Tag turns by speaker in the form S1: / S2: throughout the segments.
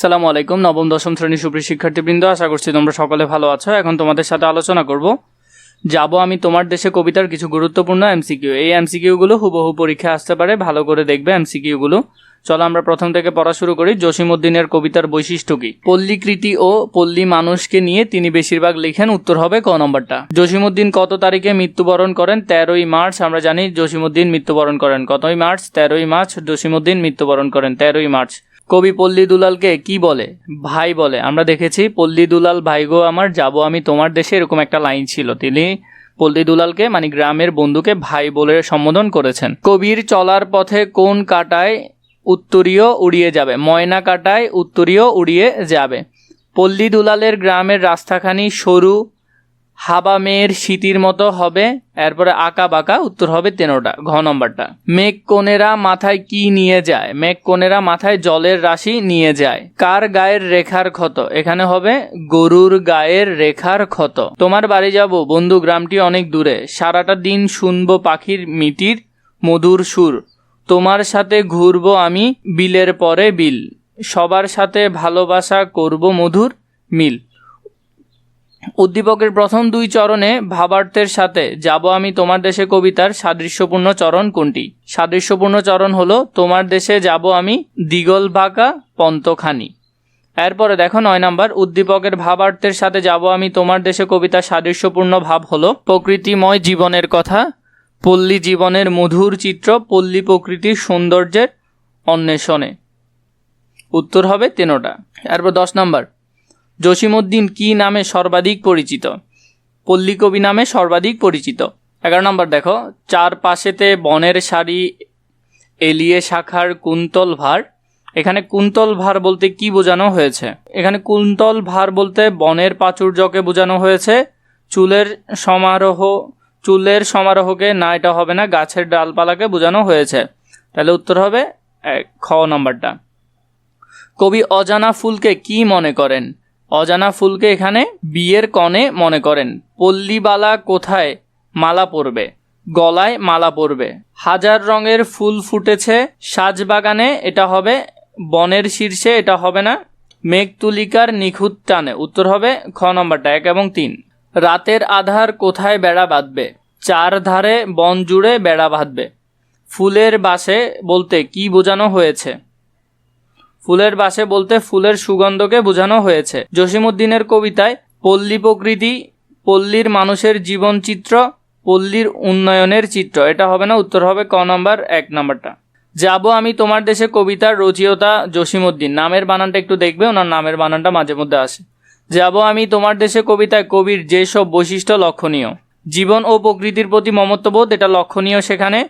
S1: সালামু আলাইকুম, নবম, দশম শ্রেণি সুপ্রিয় শিক্ষার্থীবৃন্দ, আশা করছি তোমরা সকলে ভালো আছো। এখন তোমাদের সাথে আলোচনা করব। যাব আমি তোমার দেশে কবিতার কিছু গুরুত্বপূর্ণ এমসিকিউ। এই এমসিকিউগুলো হুবহু পরীক্ষা আসতে পারে, ভালো করে দেখবে এমসিকিউগুলো। চলো আমরা প্রথম থেকে পড়া শুরু করি, জসিমউদ্দিনের কবিতার বৈশিষ্ট্য কি? পল্লীকৃতি ও পল্লী মানুষকে নিয়ে তিনি বেশিরভাগ লিখেন, উত্তর হবে ক নম্বরটা। জসিমউদ্দিন কত তারিখে মৃত্যুবরণ করেন? তেরোই মার্চ, আমরা জানি জসিমউদ্দিন মৃত্যুবরণ করেন। কতই মার্চ? তেরোই মার্চ, জসিমউদ্দিন মৃত্যুবরণ করেন। তেরোই মার্চ। কবি পল্লী দুলালকে কি বলে? ভাই বলে। আমরা দেখেছি, পল্লী দুলাল, ভাই গো আমার, যাব আমি তোমার দেশে, এরকম একটা লাইন ছিল। তিনি পল্লী দুলালকে মানে গ্রামের বন্ধুকে ভাই বলে সম্বোধন করেছেন। কবির চলার পথে কোন কাটায় উত্তরীয় উড়িয়ে যাবে? ময়না কাটায় উত্তরীয় উড়িয়ে যাবে। পল্লী দুলালের গ্রামের রাস্তাখানি সরু হাবা মেয়ের শীতির মতো হবে, এরপরে আঁকা বাঁকা, উত্তর হবে তেনোটা ঘ নম্বরটা। মেঘ কোনেরা মাথায় কি নিয়ে যায়? মেঘ কোনেরা মাথায় জলের রাশি নিয়ে যায়। কার গায়ের রেখার ক্ষত? এখানে হবে গরুর গায়ের রেখার ক্ষত। তোমার বাড়ি যাব, বন্ধু, গ্রামটি অনেক দূরে। সারাটা দিন শুনব পাখির মিটির, মধুর সুর। তোমার সাথে ঘুরবো আমি বিলের পরে বিল। সবার সাথে ভালোবাসা করব মধুর মিল। উদ্দীপকের প্রথম দুই চরণে ভাবার্থের সাথে যাব আমি তোমার দেশে কবিতার সাদৃশ্যপূর্ণ চরণ কোনটি? সাদৃশ্যপূর্ণ চরণ হলো, তোমার দেশে যাব আমি দিগল বাঁকা পন্তখানি। এরপরে দেখো নয় নাম্বার, উদ্দীপকের ভাবার্থের সাথে যাব আমি তোমার দেশে কবিতার সাদৃশ্যপূর্ণ ভাব হলো, প্রকৃতিময় জীবনের কথা, পল্লী জীবনের মধুর চিত্র, পল্লী প্রকৃতির সৌন্দর্যের অন্বেষণে। উত্তর হবে তেনোটা এরপর দশ নম্বর জসিমউদ্দিন কি নামে সর্বাধিক পরিচিত? পল্লী কবি নামে সর্বাধিক পরিচিত। এগারো নম্বর দেখো চার পাশেতে বনের সারি, এলিয়ে শাখার কুন্তল ভার। এখানে কুন্তল ভার বলতে কি বোঝানো হয়েছে? এখানে কুন্তল ভার বলতে বনের প্রাচুর্যকে বোঝানো হয়েছে। চুলের সমারোহ, চুলের সমারোহকে না, এটা হবে না, গাছের ডালপালাকে বোঝানো হয়েছে। তাহলে উত্তর হবে খ নম্বরটা। কবি অজানা ফুলকে কি মনে করেন? অজানা ফুলকে এখানে বিয়ের কনে মনে করেন। পল্লীবালা কোথায়? মালা পরবে। গলায় মালা পরবে। হাজার রঙের ফুল ফুটেছে। সাজবাগানে এটা হবে। বনের শীর্ষে এটা হবে না। মেঘতুলিকার নিখুঁত টানে। উত্তর হবে খ নম্বরটা, এক এবং তিন। রাতের আধার কোথায় বেড়া বাঁধবে? চার ধারে বন জুড়ে বেড়া বাঁধবে। ফুলের বাসে বলতে কি বোঝানো হয়েছে? ফুলের বাসে বলতে ফুলের সুগন্ধকে বোঝানো হয়েছে। জসিমউদ্দিনের কবিতায়, পল্লী প্রকৃতি, পল্লীর মানুষের জীবনচিত্র, পল্লীর উন্নয়নের চিত্র। এটা হবে না, উত্তর হবে ক নম্বর, এক নম্বরটা। যাব আমি তোমার দেশে কবিতার রচিয়তা জসিমুদ্দিন নামের বানানটা একটু দেখবে, ওনার নামের বানানটা মাঝে মধ্যে আসে। যাব আমি তোমার দেশে কবিতায়, কবির যেসব বৈশিষ্ট্য লক্ষণীয়। জীবন ও প্রকৃতির প্রতি মমত্ববোধ, এটা লক্ষণীয় সেখানে।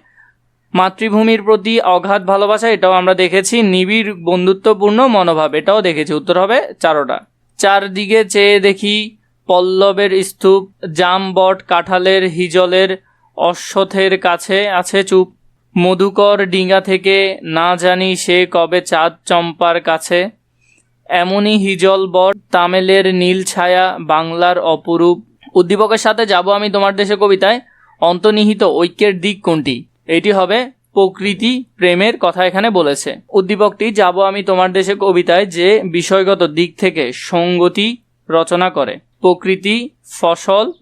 S1: মাতৃভূমির প্রতি অগাধ ভালোবাসা, এটাও আমরা দেখেছি। নিবিড় বন্ধুত্বপূর্ণ মনোভাব, এটাও দেখেছি। উত্তর হবে চারোটা। চারদিকে চেয়ে দেখি পল্লবের স্তূপ, জাম বট, কাঁঠালের হিজলের অশ্বথের কাছে আছে চুপ। মধুকর ডিঙ্গা থেকে না জানি সে কবে চাঁদ চম্পার কাছে। এমনই হিজল বট, তামেলের নীল ছায়া বাংলার অপরূপ। উদ্দীপকের সাথে যাব আমি তোমার দেশে কবিতায়। অন্তর্নিহিত ঐক্যের দিক কোনটি? এটি হবে প্রকৃতি প্রেমের কথা এখানে বলেছে। উদ্দীপকটি, যাব আমি তোমার দেশে কবিতায় যে বিষয়গত দিক থেকে সঙ্গতি রচনা করে। প্রকৃতি, ফসল,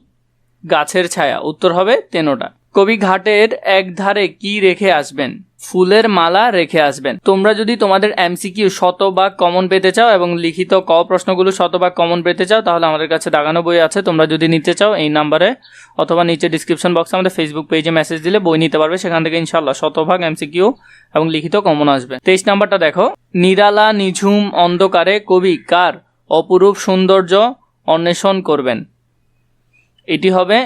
S1: গাছের ছায়া। উত্তর হবে তেনোটা। কবি ঘাটের এক ধারে কি রেখে আসবেন? ফুলের মালা রেখে আসবেন। তোমরা যদি তোমাদের এমসিকিউ শতভাগ কমন পেতে চাও এবং লিখিত ক প্রশ্নগুলো শতভাগ কমন পেতে চাও, তাহলে আমাদের কাছে দাগানো বই আছে। তোমরা যদি নিতে চাও এই নাম্বারে অথবা নিচে ডিসক্রিপশন বক্সে আমাদের ফেসবুক পেজে মেসেজ দিলে বই নিতে পারবে। সেখান থেকে ইনশাল্লাহ শতভাগ এমসিকিউ এবং লিখিত কমন আসবে। তেইশ নাম্বারটা দেখো। নিরালা নিঝুম অন্ধকারে কবি কার অপরূপ সৌন্দর্য অন্বেষণ করবেন? এটি হবে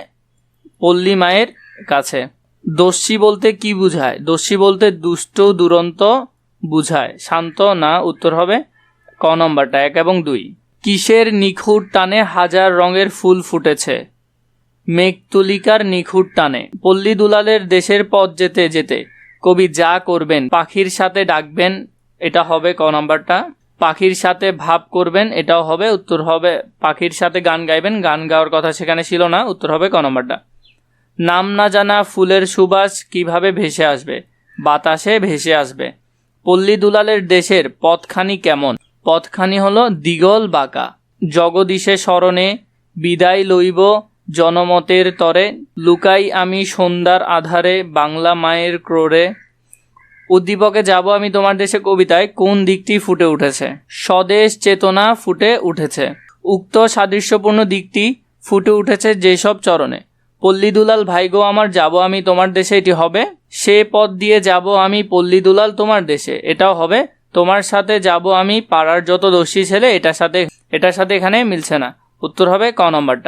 S1: পল্লী মায়ের কাছে। দস্যি বলতে কি বুঝায়? দস্যি বলতে দুষ্ট, দুরন্ত বুঝায়। শান্ত, না, উত্তর হবে ক নম্বরটা, এক এবং দুই। কিসের নিখুঁত টানে হাজার রঙের ফুল ফুটেছে? মেঘতুলিকার নিখুঁত টানে। পল্লী দুলালের দেশের পথ যেতে যেতে। কবি যা করবেন, পাখির সাথে ডাকবেন, এটা হবে ক নম্বরটা। পাখির সাথে ভাব করবেন, এটাও হবে, উত্তর হবে, পাখির সাথে গান গাইবেন, গান গাওয়ার কথা সেখানে ছিল না, উত্তর হবে ক নম্বরটা। নাম না জানা ফুলের সুবাস কীভাবে ভেসে আসবে? বাতাসে ভেসে আসবে। পল্লী দুলালের দেশের পথখানি কেমন? পথখানি হলো দিগল বাঁকা। জগদীশে স্মরণে বিদায় লইব জনমতের তরে। লুকাই আমি সন্ধ্যার আধারে বাংলা মায়ের ক্রোড়ে। উদ্দীপকে যাব আমি তোমার দেশে কবিতায়, কোন দিকটি ফুটে উঠেছে? স্বদেশ চেতনা ফুটে উঠেছে। উক্ত সাদৃশ্যপূর্ণ দিকটি ফুটে উঠেছে যেসব চরণে। পল্লী দুলাল ভাইগো আমার, যাব আমি তোমার দেশে, এটি হবে? সে পথ দিয়ে যাব আমি পল্লী দুলাল তোমার দেশে, এটাও হবে। তোমার সাথে যাব আমি পাড়ার যত দোষী ছেলে, এটার সাথে এটার সাথে এখানে মিলছে না। উত্তর হবে ক নম্বরটা।